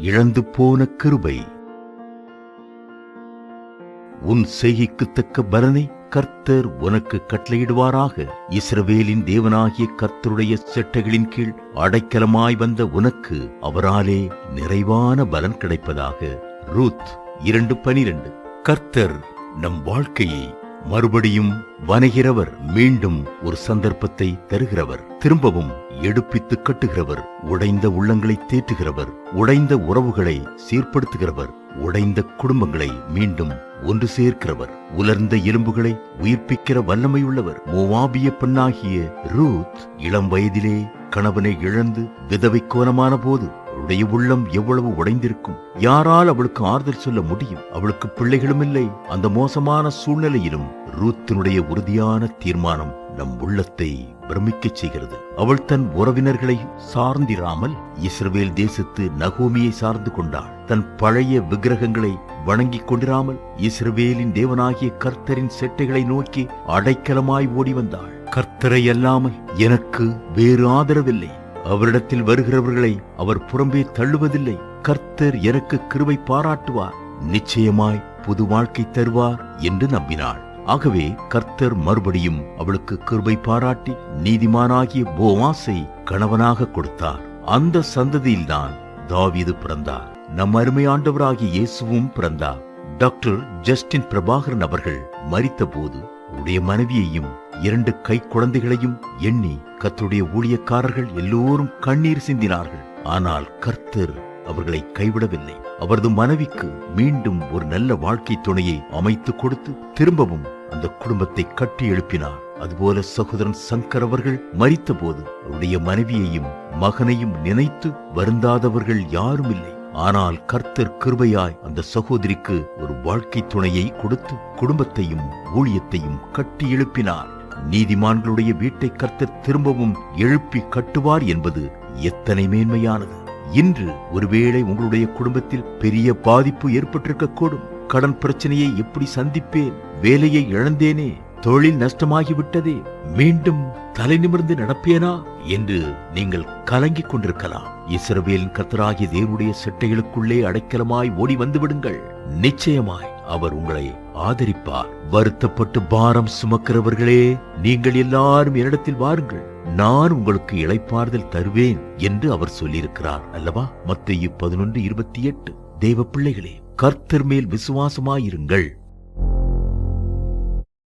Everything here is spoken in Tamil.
இழந்து போன கிருபை. உன் செய்கைக்கு தக்க பலனை கர்த்தர் உனக்கு கட்டளையிடுவாராக. இஸ்ரவேலின் தேவனாகிய கர்த்தருடைய செட்டைகளின் கீழ் அடைக்கலமாய் வந்த உனக்கு அவராலே நிறைவான பலன் கிடைப்பதாக. ரூத் இரண்டு பனிரெண்டு. கர்த்தர் நம் வாழ்க்கையை மறுபடியும் வனைகிறவர் மீண்டும் ஒரு சந்தர்ப்பத்தை தருகிறவர். திரும்பவும் எடுப்பித்து கட்டுகிறவர் உடைந்த உள்ளங்களை தேற்றுகிறவர் உடைந்த உறவுகளை சீர்படுத்துகிறவர் உடைந்த குடும்பங்களை மீண்டும் ஒன்று சேர்க்கிறவர். உலர்ந்த எலும்புகளை உயிர்ப்பிக்கிற வல்லமையுள்ளவர். மோவாபிய பெண்ணாகிய ரூத் இளம் வயதிலே கணவனை இழந்து விதவை கோலமான போது அவளுடைய உள்ளம் எவ்வளவு உடைந்திருக்கும்? யாரால் அவளுக்கு ஆறுதல் சொல்ல முடியும்? அவளுக்கு பிள்ளைகளும் இல்லை அந்த மோசமான சூழ்நிலையிலும் ரூத்தினுடைய உறுதியான தீர்மானம் நம் உள்ளத்தை பிரமிக்கச் செய்கிறது. அவள் தன் உறவினர்களை சார்ந்திராமல் இஸ்ரவேல் தேசத்து நகோமியை சார்ந்து கொண்டாள். தன் பழைய விக்கிரகங்களை வணங்கிக் கொண்டிராமல் இஸ்ரவேலின் தேவனாகிய கர்த்தரின் செட்டைகளை நோக்கி அடைக்கலமாய் ஓடி வந்தாள். கர்த்தரை அல்லாமல் எனக்கு வேறு ஆதரவில்லை. அவரிடத்தில் வருகிறவர்களை அவர் புறம்பே தள்ளுவதில்லை. கர்த்தர் எனக்கு கிருவை பாராட்டுவார். நிச்சயமாய் புது வாழ்க்கை தருவார் என்று நம்பினாள். ஆகவே கர்த்தர் மறுபடியும் அவளுக்கு கிருபை பாராட்டி நீதிமானாகிய போவாசை கணவனாக கொடுத்தார். அந்த சந்ததியில்தான் தாவீது பிறந்தார். நம் அருமையாண்டவராகிய இயேசுவும் பிறந்தார். டாக்டர் ஜஸ்டின் பிரபாகரன் அவர்கள் மறித்தபோது உடைய மனைவியையும் இரண்டு கை குழந்தைகளையும் எண்ணி கத்துடைய ஊழியக்காரர்கள் எல்லோரும் கண்ணீர் சிந்தினார்கள். ஆனால் கர்த்தர் அவர்களை கைவிடவில்லை. அவரது மனைவிக்கு மீண்டும் ஒரு நல்ல வாழ்க்கை துணையை அமைத்து கொடுத்து திரும்பவும் அந்த குடும்பத்தை கட்டி எழுப்பினார். அதுபோல சகோதரன் சங்கர் அவர்கள் மரித்தபோது அவருடைய மனைவியையும் மகனையும் நினைத்து வருந்தாதவர்கள் யாரும் இல்லை. ஆனால் கர்த்தர் கிருபையாய் அந்த சகோதரிக்கு ஒரு வாழ்க்கை துணையை கொடுத்து குடும்பத்தையும் ஊழியத்தையும் கட்டி எழுப்பினார். நீதிமான்களுடைய வீட்டை கர்த்தர் திரும்பவும் எழுப்பி கட்டுவார் என்பது எத்தனை மேன்மையானது! இன்று ஒருவேளை உங்களுடைய குடும்பத்தில் பெரிய பாதிப்பு ஏற்பட்டிருக்கக்கூடும். கடன் பிரச்சனையை எப்படி சந்திப்பேன்? வேலையை இழந்தேனே? தொழில் நஷ்டமாகிவிட்டதே. மீண்டும் தலை நிமிர்ந்து நடப்பேனா என்று நீங்கள் கலங்கிக் கொண்டிருக்கலாம். இஸ்ரவேலின் கர்த்தராகிய தேவனுடைய செட்டைகளுக்குள்ளே அடைக்கலமாய் ஓடி வந்துவிடுங்கள். நிச்சயமாய் அவர் உங்களை ஆதரிப்பார். வருத்தப்பட்டு பாரம் சுமக்கிறவர்களே நீங்கள் எல்லாரும் என்னிடத்தில் வாருங்கள். நான் உங்களுக்கு இளைப்பாறுதல் தருவேன் என்று அவர் சொல்லியிருக்கிறார் அல்லவா? மத்திய பதினொன்று இருபத்தி எட்டு. தேவ பிள்ளைகளே கர்த்தர் மேல் விசுவாசமாயிருங்கள்.